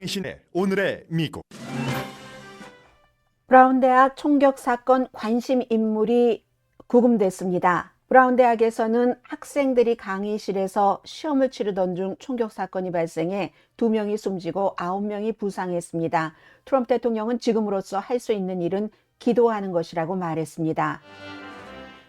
당신의 오늘의 미국 브라운 대학 총격 사건 관심 인물이 구금됐습니다. 브라운 대학에서는 학생들이 강의실에서 시험을 치르던 중 총격 사건이 발생해 두 명이 숨지고 아홉 명이 부상했습니다. 트럼프 대통령은 지금으로서 할 수 있는 일은 기도하는 것이라고 말했습니다.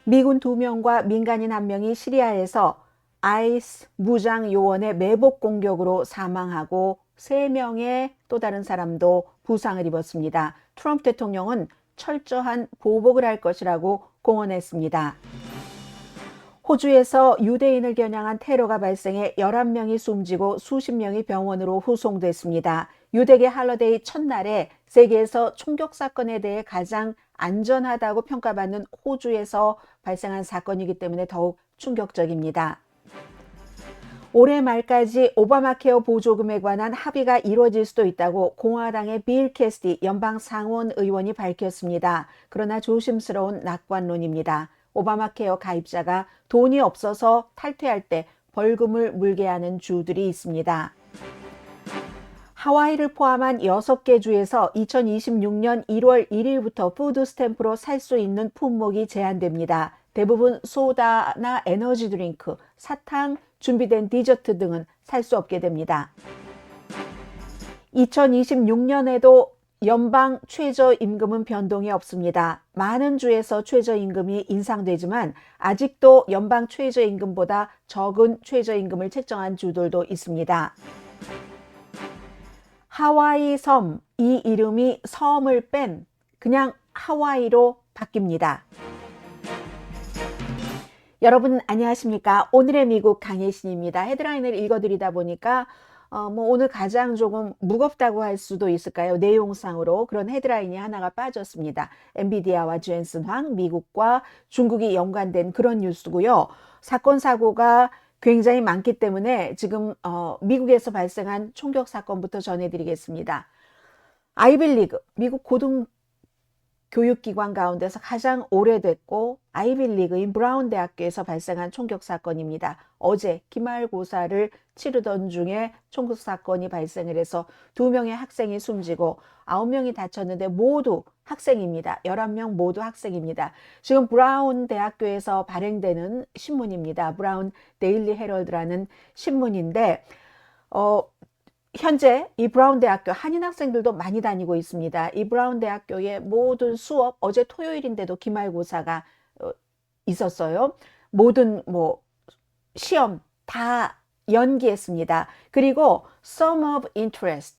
미군 두 명과 민간인 한 명이 시리아에서 아이스 무장 요원의 매복 공격으로 사망하고 세 명의 또 다른 사람도 부상을 입었습니다. 트럼프 대통령은 철저한 보복을 할 것이라고 공언했습니다. 호주에서 유대인을 겨냥한 테러가 발생해 11명이 숨지고 수십 명이 병원으로 후송됐습니다. 유대계 할러데이 첫날에 세계에서 총격 사건에 대해 가장 안전하다고 평가받는 호주에서 발생한 사건이기 때문에 더욱 충격적입니다. 올해 말까지 오바마 케어 보조금에 관한 합의가 이루어질 수도 있다고 공화당의 빌 캐스티 연방 상원 의원이 밝혔습니다. 그러나 조심스러운 낙관론입니다. 오바마 케어 가입자가 돈이 없어서 탈퇴할 때 벌금을 물게 하는 주들이 있습니다. 하와이를 포함한 6개 주에서 2026년 1월 1일부터 푸드 스탬프로 살 수 있는 품목이 제한됩니다. 대부분 소다나 에너지 드링크, 사탕, 준비된 디저트 등은 살 수 없게 됩니다. 2026년에도 연방 최저임금은 변동이 없습니다. 많은 주에서 최저임금이 인상되지만 아직도 연방 최저임금보다 적은 최저임금을 책정한 주들도 있습니다. 하와이 섬, 이 이름이 섬을 뺀 그냥 하와이로 바뀝니다. 여러분 안녕하십니까? 오늘의 미국 강혜신입니다. 헤드라인을 읽어드리다 보니까 어, 뭐 오늘 가장 조금 무겁다고 할 수도 있을까요? 내용상으로 그런 헤드라인이 하나가 빠졌습니다. 엔비디아와 젠슨 황, 미국과 중국이 연관된 그런 뉴스고요. 사건 사고가 굉장히 많기 때문에 지금 어, 미국에서 발생한 총격 사건부터 전해드리겠습니다. 아이빌리그 미국 고등 교육기관 가운데서 가장 오래됐고 아이빌리그인 브라운 대학교에서 발생한 총격 사건입니다. 어제 기말고사를 치르던 중에 총격 사건이 발생을 해서 두 명의 학생이 숨지고 아홉 명이 다쳤는데 모두 학생입니다. 11명 모두 학생입니다. 지금 브라운 대학교에서 발행되는 신문입니다. 브라운 데일리 헤럴드라는 신문인데 어 현재 이 브라운 대학교 한인 학생들도 많이 다니고 있습니다. 이 브라운 대학교의 모든 수업 어제 토요일인데도 기말고사가 어, 있었어요. 모든 뭐 시험 다 연기했습니다. 그리고 Sum of Interest